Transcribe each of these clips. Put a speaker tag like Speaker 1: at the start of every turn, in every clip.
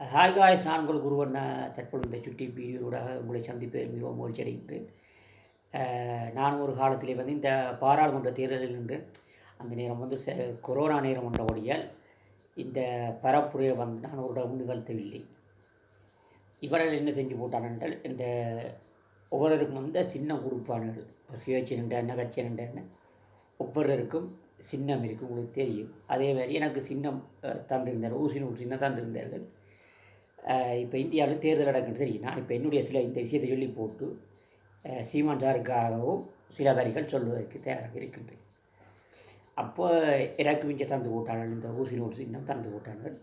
Speaker 1: Hi guys நான் உங்கள் குருவன் தற்பொழுது இந்த சுட்டி வீடியோடாக உங்களை சந்திப்பதில் மிகவும் மகிழ்ச்சி அடைகின்றேன். நான் ஒரு காலத்திலே வந்து இந்த பாராளுமன்ற தேர்தலில் நின்று அந்த நேரம் வந்து ச- கொரோனா நேரம் வந்தபடியால் இந்த பரப்புரையை வந்து நான் ஒரு இடம் நிகழ்த்தவில்லை இவர்கள் என்ன செஞ்சு போட்டான் என்றால் இந்த ஒவ்வொருவருக்கும் வந்து சின்னம் கொடுப்பார்கள் இப்போ சுயேட்சை நின்ற என்ன கட்சி நின்ற ஒவ்வொருவருக்கும் சின்னம் இருக்குது உங்களுக்கு தெரியும். அதே மாதிரி எனக்கு சின்னம் தந்திருந்தார்கள் தந்திருந்தார் ஊசி நூல் சின்னம் தந்திருந்தார்கள். இப்போ இந்தியாவில் தேர்தல் நடக்குன்னு தெரியும் நான் இப்போ என்னுடைய சில இந்த விஷயத்தை சொல்லி போட்டு சீமான் சாருக்காகவும் சில வரிகள் சொல்வதற்கு தயாராக இருக்கின்றேன். அப்போ எனக்கு மிஞ்ச தந்து போட்டார்கள் இந்த ஊசி நூல் சின்னம் தந்து போட்டார்கள்.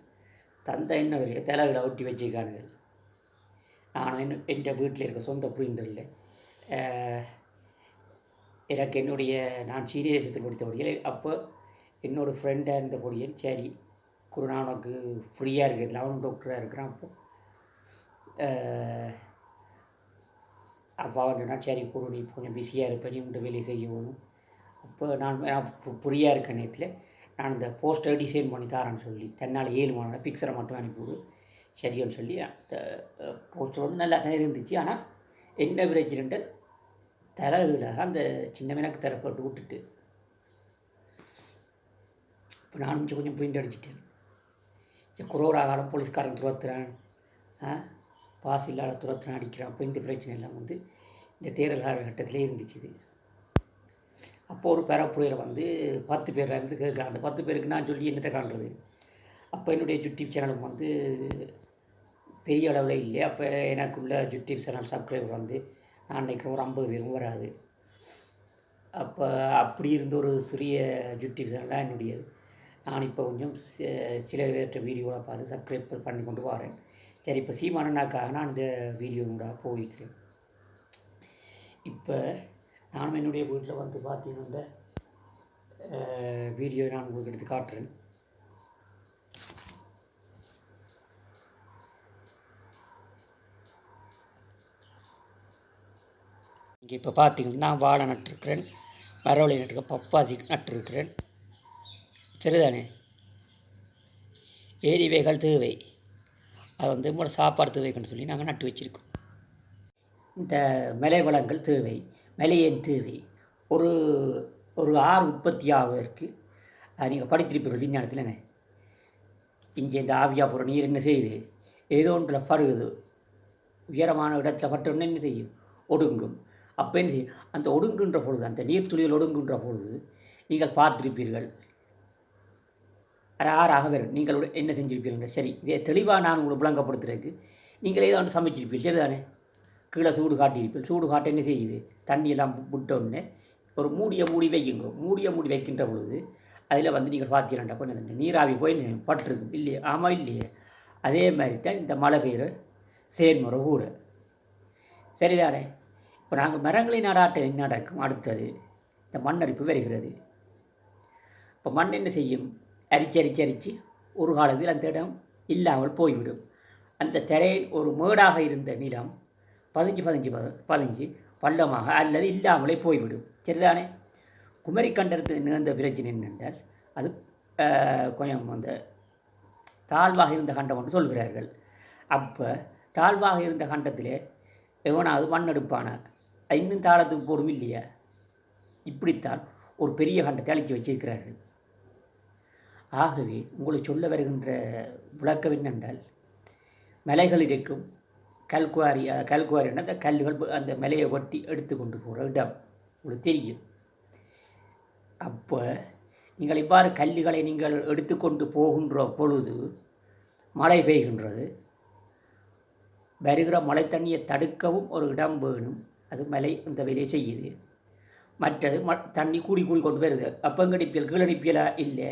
Speaker 1: தந்த என்ன வரைய தலைகளை ஒட்டி வச்சுக்கானுங்கள் நான் என்ன என் வீட்டில் இருக்க சொந்த புரிந்தரில் எனக்கு என்னுடைய நான் சீனிய தேசத்தில் படித்தபடியில் அப்போ என்னோடய ஃப்ரெண்டாக இருந்த இருந்தபடியில் சரி குருநானக்கு ஃப்ரீயாக இருக்கிறதுல அவனும் டாக்டராக இருக்கிறான் அப்போ. அப்போ அவன் சொன்னா, சரி குரு நீ கொஞ்சம் பிஸியாக இருப்பேன் நீ உண்டு வேலையை செய்யணும் அப்போ நான் ஃப்ரீயாக இருக்க நேரத்தில். நான் இந்த போஸ்டர் டிசைன் பண்ணி தரேன்னு சொல்லி தன்னால் ஏழு மாதம் பிக்சரை மட்டும் அனுப்பிவிடு சரின்னு சொல்லி அந்த போஸ்டர் வந்து நல்லா தான் இருந்துச்சு. ஆனால் என்ன பிரச்சனைன்ட்டு தலைகளாக அந்த சின்ன எனக்கு தரப்பட்டு விட்டுட்டு இப்போ நானும் கொஞ்சம் கொஞ்சம் அடிச்சிட்டேன் குரோராகாலம் போலீஸ்காரன் துரத்துறான். பாஸ் இல்லாத துரத்துறான் அடிக்கிறான். அப்போ இந்த பிரச்சனை எல்லாம் வந்து இந்த தேர்தல் காலகட்டத்திலே இருந்துச்சு இது. ஒரு பேரப்புரையில் வந்து பத்து பேர் இருந்து கேட்குறான். அந்த பத்து பேருக்கு நான் சொல்லி என்னத்தை காண்றது? அப்போ என்னுடைய யூடியூப் சேனலும் வந்து பெரிய அளவில் இல்லை. அப்போ எனக்குள்ள யூடியூப் சேனல் சப்ஸ்கிரைபர் வந்து நான் நினைக்கிறேன் ஒரு ஐம்பது பேரும் வராது. அப்போ அப்படி இருந்த ஒரு சிறிய யூடியூப் சேனல் தான் என்னுடையது. நான் இப்போ கொஞ்சம் சில பேர்கிட்ட வீடியோவில் பார்த்து சப்ஸ்கிரைப் பண்ணி கொண்டு வரேன். சரி இப்போ சீமானனாக்காக நான் இந்த வீடியோவோட போய்க்கிறேன். இப்போ நானும் என்னுடைய வீட்டில் வந்து பார்த்தீங்கன்னா வீடியோ நான் உங்களுக்கு எடுத்து காட்டுறேன். இங்கே இப்போ பார்த்தீங்கன்னா நான் வாழை நட்டிருக்கிறேன். மரவள்ளி நட்டிருக்கேன். பப்பாசி நட்டிருக்கிறேன். சரிதானே? ஏரிவைகள் தேவை. அது வந்து உங்களோட சாப்பாடு தேவைக்குன்னு சொல்லி நாங்கள் நட்டு வச்சுருக்கோம். இந்த மலை வளங்கள் தேவை மலையின் தேவை? ஒரு ஒரு ஆறு உற்பத்தி ஆவதற்கு நீங்கள் படித்திருப்பீர்கள் விஞ்ஞானத்தில் என்ன? இங்கே இந்த ஆவியா போகிற நீர் என்ன செய்யுது? ஏதோ ஒன்றில் படுகுது. உயரமான இடத்துல பட்டோன்னு என்ன செய்யும்? ஒடுங்கும். அப்போ என்ன செய்யும்? அந்த ஒடுங்குன்ற பொழுது அந்த நீர்த்துளிகள் ஒடுங்குன்ற பொழுது நீங்கள் பார்த்திருப்பீர்கள் ஆறாக வரும்? நீங்கள் என்ன செஞ்சிருப்பீர்கள்? சரி இதே தெளிவாக நான் உங்களுக்கு விளங்கப்படுத்துறதுக்கு நீங்கள் ஏதோ ஒன்று சமைச்சிருப்பீர்கள். சரிதானே? கீழே சூடு காட்டியிருப்பீர்கள். சூடு காட்ட என்ன செய்யுது? தண்ணியெல்லாம் விட்டோடனே ஒரு மூடிய மூடி வைக்குங்க மூடிய மூடி வைக்கின்ற பொழுது அதில் வந்து நீங்கள் பார்த்தீங்கன்னா கொஞ்சம் நீராவி போய் பட்டிருக்கும். இல்லையே? ஆமாம் இல்லையே? அதே மாதிரி தான் இந்த மழை பெய்கிற செயல்முறை கூட. சரிதானே? இப்போ நாங்கள் மரங்களை நடாட்ட என்ன நடக்கும் அடுத்தது இந்த மண்ணரிப்பு வருகிறது. இப்போ மண் என்ன செய்யும்? அரிச்சரிச்சரித்து அரிச்சு ஒரு காலத்தில் அந்த இடம் இல்லாமல் போய்விடும். அந்த திரையில் ஒரு மேடாக இருந்த நிலம் பதிஞ்சு பதிஞ்சு பத பதிஞ்சு பள்ளமாக அல்லது இல்லாமலே போய்விடும். சரிதானே? குமரி கண்டத்தில் நிகழ்ந்த பிரச்சனை என்னென்றால் அது கொஞ்சம் அந்த தாழ்வாக இருந்த கண்டம் என்று சொல்கிறார்கள். அப்போ தாழ்வாக இருந்த கண்டத்திலே எவனாவது மண்ணெடுப்பான இன்னும் தாளத்துக்கு போடும் இல்லையா இப்படித்தான் ஒரு பெரிய கண்டத்தை அழித்து வச்சிருக்கிறார்கள். ஆகவே உங்களுக்கு சொல்ல வருகின்ற விளக்கம் என்னென்றால் மலைகள் இருக்கும். கல்குவாரி கல்குவாரின்னா அந்த கல்லுகள் அந்த மலையை ஒட்டி எடுத்து கொண்டு போகிற இடம். உங்களுக்கு தெரியும். அப்போ நீங்கள் இவ்வாறு கல்லுகளை நீங்கள் எடுத்துக்கொண்டு போகின்ற பொழுது மழை பெய்கின்றது. வருகிற மழை தண்ணியை தடுக்கவும் ஒரு இடம் வேணும். அது மலை இந்த வேலையை செய்யுது. மற்றது ம தண்ணி கூடி கூடி கொண்டு வருது. அப்பங்கடிப்பியல் கீழடிப்பியலா? இல்லை.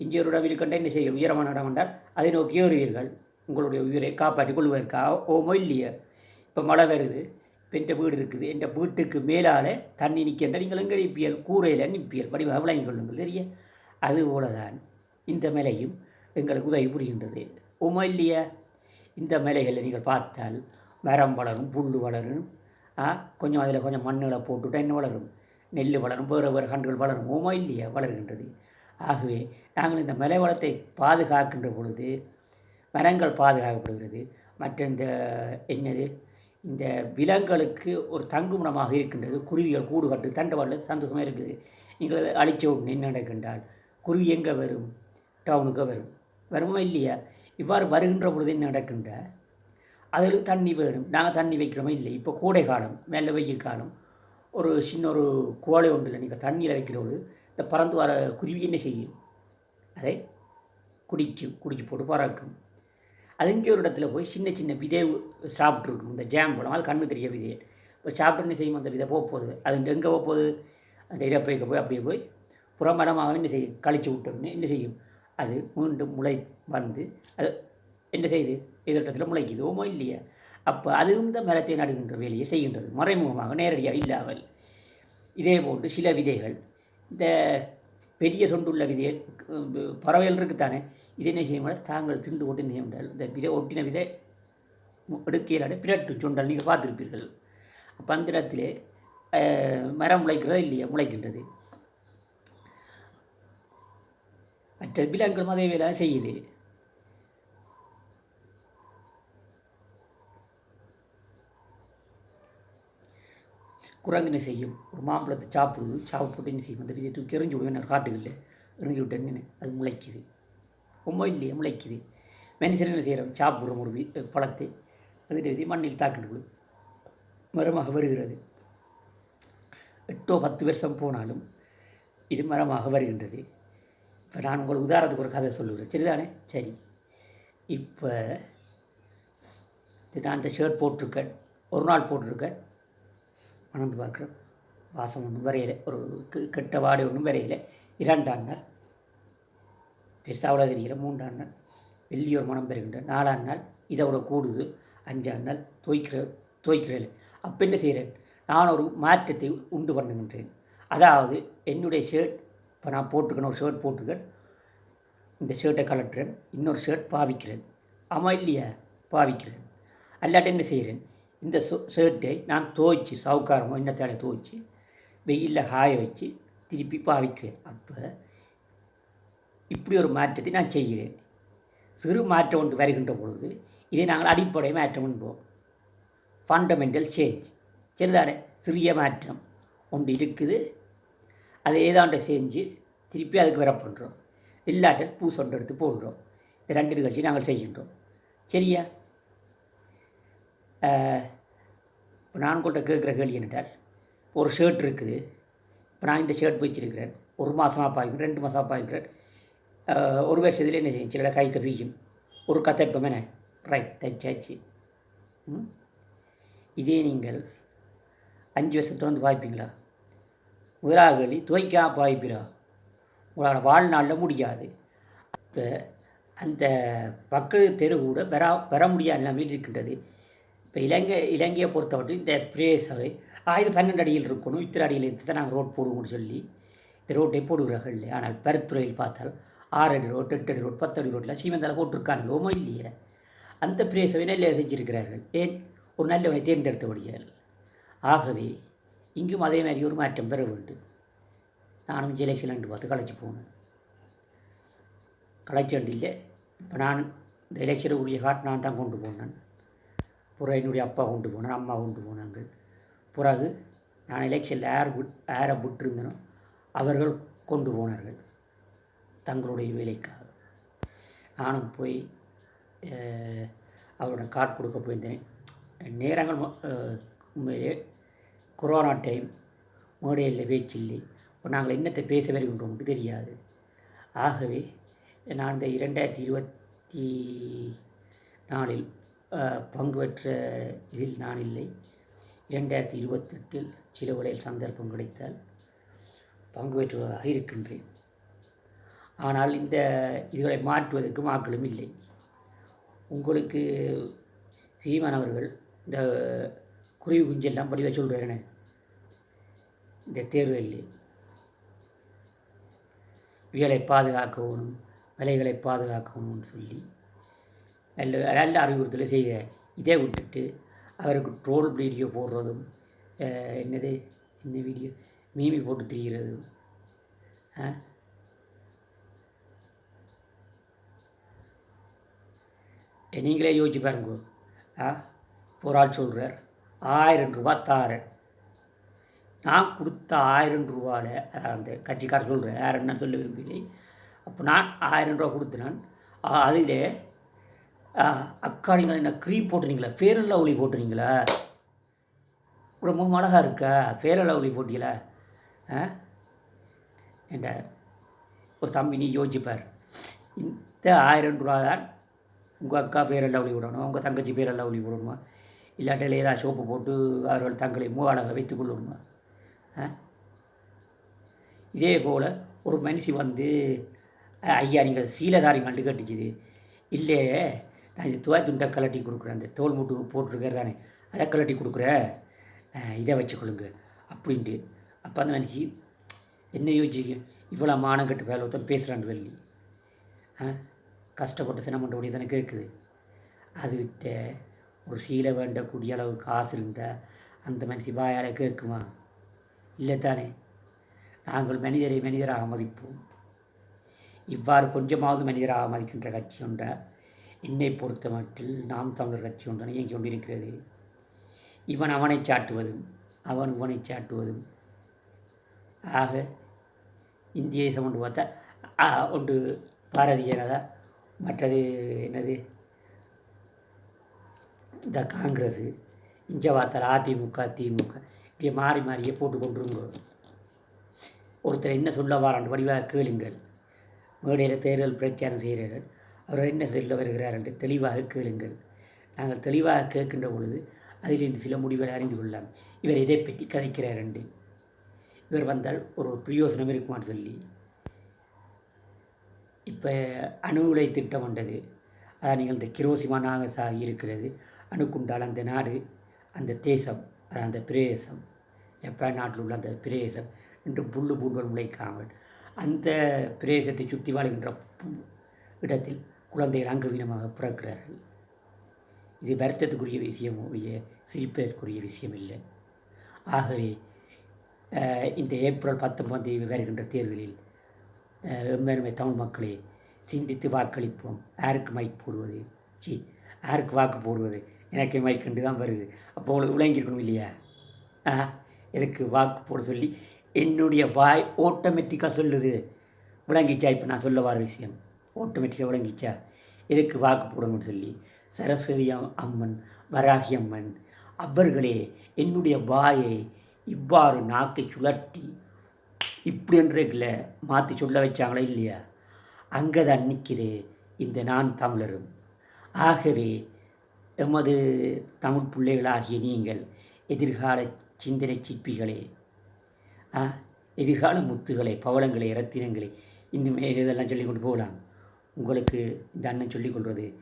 Speaker 1: இங்கே ஒரு என்ன செய்யும்? உயரமான இடம் என்றால் அதை நோக்கி ஏறுவீர்கள். உங்களுடைய உயிரை காப்பாற்றிக் கொள்வதற்கா? ஓமோ இல்லையா இப்போ மழை வருது இப்போ என்ற வீடு இருக்குது? என் வீட்டுக்கு மேலால் தண்ணி நிற்கின்ற நீங்கள் எங்கே நிற்பியல் கூரையில் நிற்பியல் வடிவாக விளங்கிக் கொள்ளுங்கள் தெரிய அதுபோல தான் இந்த மலையும் எங்களுக்கு உதவி புரிகின்றது. ஓமோ இல்லையா இந்த மலைகளில் நீங்கள் பார்த்தால் மரம் வளரும் புல் வளரும் ஆ, கொஞ்சம் அதில் கொஞ்சம் மண்ணுகளை போட்டுவிட்டா என்ன வளரும்? நெல் வளரும் வேறு வேறு கன்றுகள் வளரும். ஓமா இல்லையா வளர்கின்றது. ஆகவே நாங்கள் இந்த மலை வளத்தை பாதுகாக்கின்ற பொழுது மரங்கள் பாதுகாக்கப்படுகிறது. மற்ற இந்த என்னது? இந்த விலங்குகளுக்கு ஒரு தங்குமிடமாக இருக்கின்றது. குருவிகள் கூடு கட்டு தண்டவாளம் சந்தோஷமாக இருக்குது. நீங்கள் அதை அழிச்ச என்ன நடக்கின்றால் குருவி எங்கே வரும்? டவுனுக்கு வரும். வருமா இல்லையா? இவ்வாறு வருகின்ற பொழுது என்ன நடக்கின்ற அதில் தண்ணி வேணும். நாங்கள் தண்ணி வைக்கிறோமா இல்லை இப்போ கோடை காலம் மேலே வெயில் காலம். ஒரு சின்ன ஒரு கோலை ஒன்றில் நீங்கள் தண்ணியில் வைக்கிற இந்த பறந்து வர குருவி என்ன செய்யும்? அதை குடிக்கும் குடிச்சு போட்டு பறக்கும் அது இங்கே ஒரு இடத்துல போய் சின்ன சின்ன விதை சாப்பிட்ருக்கும் இந்த ஜாம் பழம் அது கண்ணு தெரிய விதையை. இப்போ சாப்பிட்டு என்ன செய்யும்? அந்த விதை போக போகுது அது எங்கே போக போகுது அந்த இறப்பைக்கு போய் அப்படியே போய் புறமரமாக என்ன செய்யும்? கழிச்சு விட்டோம்னு என்ன செய்யும்? அது மீண்டும் முளை வந்து அது என்ன செய்யுது? எதிர்ட்டத்தில் முளைக்குது ஓமோ இல்லையா? அப்போ அதுவும் இந்த மரத்தை நடுகின்ற வேலையை செய்கின்றது. மறைமுகமாக நேரடியாக இல்லாமல். இதே போன்று சில விதைகள் இந்த பெரிய சொண்டுள்ள விதைகள் பறவைகள் இருக்குத்தானே? இது என்ன செய்ய தாங்கள் திண்டு கொண்டு என்ன செய்ய இந்த விதை ஒட்டின விதை எடுக்கையிலாட பிரட்டு சொண்டல் நீங்கள் பார்த்துருப்பீர்கள். அப்போ அந்த இடத்திலே மரம் முளைக்கிறதா இல்லையா? முளைக்கின்றது. மற்ற விலங்குகளும் அதே வேலை செய்யுது. குரங்குன்னு செய்யும். ஒரு மாம்பழத்தை சாப்பிடுது சாப்பிட்டு என்ன செய்யும்? அந்த விதையை தூக்கி எறிஞ்சு விடுவேன் காட்டுகளில். எறிஞ்சு விட்டேன்னு அது முளைக்குது. ரொம்ப இல்லையே முளைக்குது. மனுஷன் என்ன செய்கிறோம் சாப்பிட்றோம் ஒரு பழத்தை. அதில் விதை மண்ணில் தாக்கிட்டு மரமாக வருகிறது. எட்டோ பத்து வருஷம் போனாலும் இது மரமாக வருகின்றது. இப்போ நான் உங்களுக்கு உதாரணத்துக்கு ஒரு கதை சொல்லுகிறேன் சரிதானே? சரி. இப்போ இது நான் இந்த ஷர்ட் போட்டிருக்கேன். ஒரு நாள் போட்டிருக்கேன். மணந்து பார்க்குறேன் வாசம் ஒன்றும் வரையலை. ஒரு கெ- கெட்ட வாடை ஒன்றும் வரையலை. இரண்டாம் நாள் பெருசாக அவ்வளோ தெரியல. மூன்றாம் நாள் வெள்ளியோர் மனம் பெறுகின்ற. நாலாம் நாள் இதை விட கூடுது. அஞ்சாம் நாள் துவைக்கிற துவைக்கிறேன் அப்போ என்ன செய்கிறேன் நான் ஒரு மாற்றத்தை உண்டு பண்ணுகின்றேன். அதாவது என்னுடைய ஷர்ட் இப்போ நான் போட்டுக்கணும் ஒரு ஷர்ட் போட்டுக்கேன் இந்த ஷர்ட்டை கலட்டுறேன் இன்னொரு ஷர்ட் பாவிக்கிறேன். ஆமாம் இல்லையா? பாவிக்கிறேன். அல்லாட்ட என்ன செய்கிறேன் இந்த ஷர்ட்டை நான் துவைச்சி சவுக்காரமோ இன்னத்தால துவைச்சி வெயிலில் காய வச்சு திருப்பி பாவிக்கிறேன். அப்போ இப்படி ஒரு மாற்றத்தை நான் செய்கிறேன். சிறு மாற்றம் ஒன்று வருகின்ற பொழுது இதை நாங்கள் அடிப்படை மாற்றம் என்போம். ஃபண்டமெண்டல் சேஞ்ச் சரிதானே? சிறிய மாற்றம் ஒன்று இருக்குது. அதை ஏதாண்ட செஞ்சு திருப்பி அதுக்கு வர பண்ணுறோம் இல்லாட்டல் பூ சொண்டை எடுத்து போடுறோம் இந்த ரெண்டு நிகழ்ச்சி நாங்கள் செய்கின்றோம். சரியா? இப்போ நான் உங்கள்கிட்ட கேட்குற கேள்வி என்னட்டால் ஒரு ஷர்ட் இருக்குது. இப்போ நான் இந்த ஷர்ட் வச்சிருக்கிறேன் ஒரு மாதமாக பாய்க்கிறேன் ரெண்டு மாதமாக பாய்க்கிறேன் ஒரு வருஷத்துலேயே என்ன செய்யும்? சில கைக்கு வீசும் ஒரு கத்தைப்பமே ரைட் தச்சாச்சு ம்? இதே நீங்கள் அஞ்சு வருஷத்துல வந்து பாய்ப்பீங்களா? முதலாக கேள்வி துவைக்காம பாய்ப்பீரா? உங்களால் வாழ்நாளில் முடியாது. இப்போ அந்த பக்கத்து தெரு கூட பெற பெற முடியாத இல்லாமல் இருக்கின்றது. இப்போ இலங்கை இலங்கையை பொறுத்தவரைக்கும் இந்த பிரேசவை இது பன்னெண்டு அடியில் இருக்கணும் இத்தனை அடியில் இருந்து தான் நாங்கள் ரோட் போடுவோம்னு சொல்லி இந்த ரோட்டை போடுகிறார்கள் ஆனால் பெருத்துறையில் பார்த்தால் ஆறு அடி ரோட் எட்டு அடி ரோட் பத்து அடி ரோட்டில் சீமந்தால் போட்டிருக்காங்க ஓமோ இல்லையே? அந்த பிரேசவை நல்ல செஞ்சிருக்கிறார்கள். ஏன்? ஒரு நல்லவனை தேர்ந்தெடுத்தபடியால். ஆகவே இங்கும் அதே மாதிரி ஒரு மாற்றம் பெற வேண்டும். நானும் ஜெலெக்ஷன் ரெண்டு பார்த்து களைச்சி போனேன் கலைச்சண்டு இல்லை இப்போ நான் இந்த எலெக்ஷனை உரிய காட்டு நான் தான் கொண்டு போனேன். புற என்னுடைய அப்பா கொண்டு போனார் அம்மா கொண்டு போனாங்க. பிறகு நான் எலெக்ஷனில் யார் விட் யாரை விட்டிருந்தனோ அவர்கள் கொண்டு போனார்கள் தங்களுடைய வேலைக்காக. நானும் போய் அவருடைய கார்டு கொடுக்க போயிருந்தேன். நேரங்கள் உண்மையிலே கொரோனா டைம் மேடையில் பேச்சில்லை இப்போ நாங்கள் என்னத்தை பேச வருகின்றோம்னு தெரியாது. ஆகவே நான் இந்த இரண்டாயிரத்தி இருபத்தி நாலில் பங்கு பெற்ற இதில் நான் இல்லை. இரண்டாயிரத்தி இருபத்தெட்டில் சில வேளையில் சந்தர்ப்பம் கிடைத்தால் பங்கு பெற்றுவதாக இருக்கின்றேன். ஆனால் இந்த இதுகளை மாற்றுவதற்கு மாக்களும் இல்லை. உங்களுக்கு சீமான் அவர்கள் இந்த குருவி குஞ்செல்லாம் படிவ சொல்கிறேன்னு இந்த தேர்தலில் இவைகளை பாதுகாக்கணும் விலைகளை பாதுகாக்கணும்னு சொல்லி நல்ல நல்ல அறிவுறுத்தலை செய்ய இதை விட்டுட்டு அவருக்கு ட்ரோல் வீடியோ போடுறதும் என்னது என்ன வீடியோ மீமி போட்டு திரிகிறதும் நீங்களே யோசிச்சு பாருங்க. ஆ ஒரு ஆள் சொல்கிறார் ஆயிரம் ரூபா தாரேன். நான் கொடுத்த ஆயிரம் ரூபாவில் அந்த கட்சிக்காரர் சொல்கிறேன் யார் என்ன சொல்ல விரும்பவில்லை அப்போ நான் ஆயிரம் ரூபா கொடுத்தேன். அதில் அக்கா நீங்கள் என்ன க்ரீம் போட்டுறீங்களா ஃபேர் அண்ட் லவ்லி போட்டுறீங்களா ரொம்ப அழகாக இருக்கா? ஃபேர் அண்ட் லவ்லி போட்டீங்களா ஆ? என்ற ஒரு தம்பி நீ யோசிப்பார் இந்த ஆயிரம் ரூபா தான் உங்கள் அக்கா பேரெல்லாம் ஒளி விடணும் உங்கள் தங்கச்சி பேரெல்லாம் ஒளி விடணுமா இல்லாட்டில் ஏதாவது சோப்பு போட்டு அவர்கள் தங்களை மூவாளாக வைத்து கொள்ளணுமா? ஆ? இதே போல் ஒரு மனுஷி வந்து ஐயா நீங்கள் சீலதாரி மண்டு கட்டிச்சுது. இல்லையே நான் இது துவா துண்டை கலட்டி கொடுக்குறேன். அந்த தோல் மூட்டு போட்டிருக்கிறது தானே. அதை கலட்டி கொடுக்குறேன் இதை வச்சுக்கொள்ளுங்க அப்படின்ட்டு. அப்போ அந்த மனுஷி என்ன யோசிச்சு இவ்வளோ மானம் கட்டு வேலை ஒருத்தன் பேசுகிறான்னு சொல்லி. ஆ கஷ்டப்பட்டு சினமண்ட முடிய தானே கேட்குது அது விட்ட ஒரு சீலை வேண்டக்கூடிய அளவு காசு இருந்தால் அந்த மனுஷி வாயால் கேட்குமா? இல்லை தானே. நாங்கள் மனிதரை மனிதராக மதிப்போம். இவ்வாறு கொஞ்சமாவது மனிதராக மதிக்கின்ற கட்சி ஒன்றை என்னை பொறுத்த மட்டில் நாம் தமிழர் கட்சி ஒன்றனை இயங்கிக் கொண்டிருக்கிறது. இவன் அவனை சாட்டுவதும் அவன் இவனை சாட்டுவதும். ஆக இந்திய தேசம் ஒன்று பார்த்தா ஆ, ஒன்று பாரதிய ஜனதா மற்றது என்னது? இந்த காங்கிரஸ் இஞ்ச பார்த்தால் அதிமுக திமுக இப்படியே மாறி மாறியே போட்டு கொண்டுருங்க ஒருத்தர் என்ன சொல்ல வாரான் வடிவாக கேளுங்கள். மேடையில் தேர்தல் பிரச்சாரம் செய்கிறார்கள். அவர் என்ன சொல்ல வருகிறார் என்று தெளிவாக கேளுங்கள். நாங்கள் தெளிவாக கேட்கின்ற பொழுது அதிலிருந்து சில முடிவுகளை அறிந்து கொள்ளலாம். இவர் இதை பற்றி கதைக்கிறார் என்று. இவர் வந்தால் ஒரு பிரயோசனம் இருக்குமான்னு சொல்லி. இப்போ அணு உலை திட்டம் வந்தது. அதான் நீங்கள் இந்த கிரோசிமா நாகசாகி இருக்கிறது. அணுக்குண்டால் அந்த நாடு அந்த தேசம் அந்த பிரதேசம். ஜப்பான் நாட்டில் உள்ள அந்த பிரதேசம் இன்றும் புல்லு பூண்டுகள் முளைக்காமல் அந்த பிரதேசத்தை சுற்றி வாழ்கின்ற இடத்தில் குழந்தைகள் அங்கவீனமாக பிறக்கிறார்கள். இது வருத்தத்துக்குரிய விஷயம் சிரிப்பதற்குரிய விஷயம் இல்லை. ஆகவே இந்த ஏப்ரல் பத்தொன்பதாம் தேதி வருகின்ற தேர்தலில் எம்மருமை தமிழ் மக்களே சிந்தித்து வாக்களிப்போம். யாருக்கு மைக் போடுவது? சி யாருக்கு வாக்கு போடுவது? எனக்கு மைக் கண்டு தான் வருது. அப்போ உங்களுக்கு விளங்கியிருக்கணும் இல்லையா? ஆ எதுக்கு வாக்கு போட சொல்லி என்னுடைய வாய் ஆட்டோமேட்டிக்காக சொல்லுது. விளங்கிச்சா இப்போ நான் சொல்ல வர விஷயம். ஆட்டோமேட்டிக்காக விளங்கிச்சா? எதுக்கு வாக்கு போடணும்னு சொல்லி சரஸ்வதி அம்மன் வராகி அம்மன் அவர்களே என்னுடைய வாயை இவ்வாறு நாக்கை சுழட்டி இப்படி இப்படின்றதுல மாற்றி சொல்ல வச்சாங்களா இல்லையா? அங்கே தான் நிற்கிது இந்த நான் தமிழரும். ஆகவே எமது தமிழ் பிள்ளைகளாகிய நீங்கள் எதிர்கால சிந்தனை சிற்பிகளே ஆ, எதிர்கால முத்துகளை பவளங்களை ரத்தினங்களை இன்னும் இதெல்லாம் சொல்லிக் கொண்டு போகலாம்? உங்களுக்கு இந்த அண்ணன் சொல்லிக் கொள்வது.